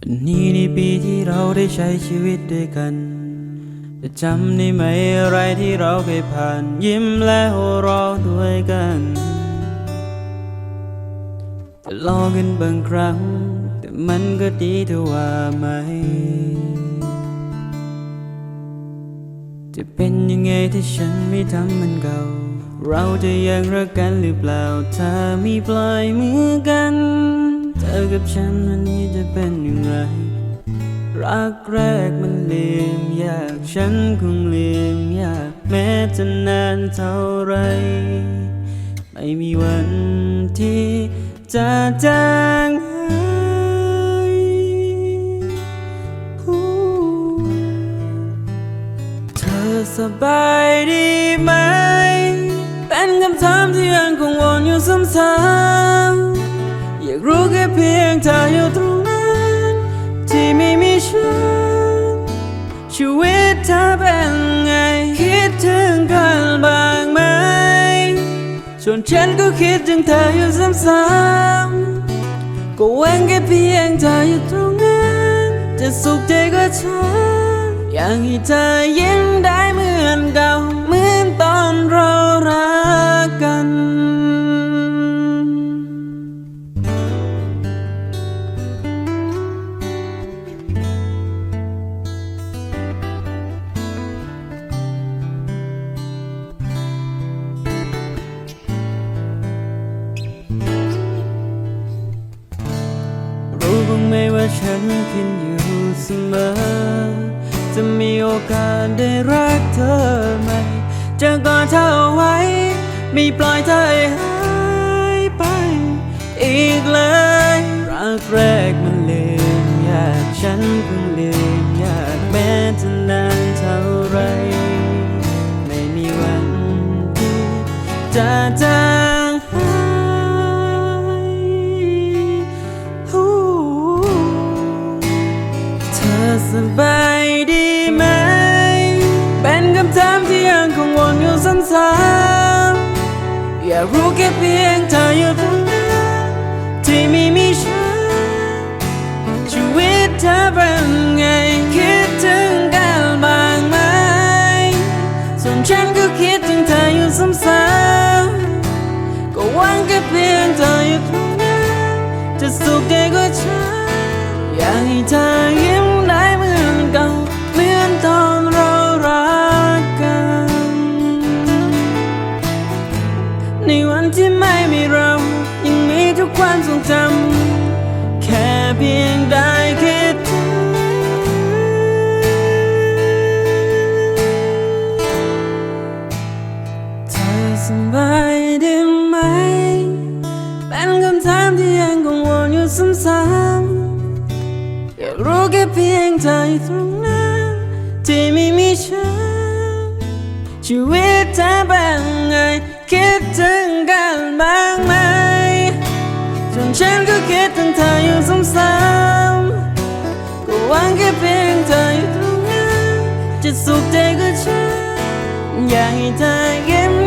วันนี้ในปีที่เราได้ใช้ชีวิตด้วยกัน จะจำได้ไหมอะไรที่เราเคยผ่าน ยิ้มและหัวเราะด้วยกันจะลองกันบางครั้ง แต่มันก็ดีเธอว่าไหม จะเป็นยังไงถ้าฉันไม่ทำมันเก่า เราจะยังรักกันหรือเปล่า ถ้ามีปล่อยมือกัน ธอกับฉันวันนี้จะเป็นอย่างไร รักแรกมันลืมยาก ฉันคงลืมยาก แม้จะนานเท่าไร ไม่มีวันที่จะจางหายเธอสบายดีไหม เป็นคำถามที่ยังคงวนอยู่ซ้ำๆ ส่วนฉันก็คิดถึงเธออยู่ซ้ำๆก็หวังแค่เพียงเธออยู่ตรงนั้น จะสุขใจก็ฉัน อยากให้เธอยิ้มได้เหมือนเก่า ว่าฉันคิดอยู่เสมอ จะมีโอกาสได้รักเธอไหมจะกอดเธอไว้ ไม่ปล่อยเธอให้หายไป อีกเลยรักแรกมันลืมยากฉันเพิ่งลืมยากแม้จะนานเท่าไร ไม่มีวันที่จะเจา อยู่ซ้ำๆอยากรู้แค่เพียงเธออยู่ตรงนั้นที่ไม่มีฉันชีวิตเธอเป็นไงคิดถึงกันบ้างไหมส่วนฉันก็คิดถึงเธออยู่ซ้ำๆก็หวังแค่เพียงเธออยู่ตรงนั้นจะสุขใจกว่าฉันอยากให้เธอ ความทรงจำแค่เพียงได้คิดถึงเธอสบายดีไหม เป็นคำถามที่ยังคงวนอยู่ซ้ำๆอยากรู้แค่เพียงเธออยู่ตรงนั้นที่ไม่มีฉันชีวิตเธอเป็นไงคิดถึงกันไหม จะสุขใจก็ช่างอย่าให้เธอยิ้ม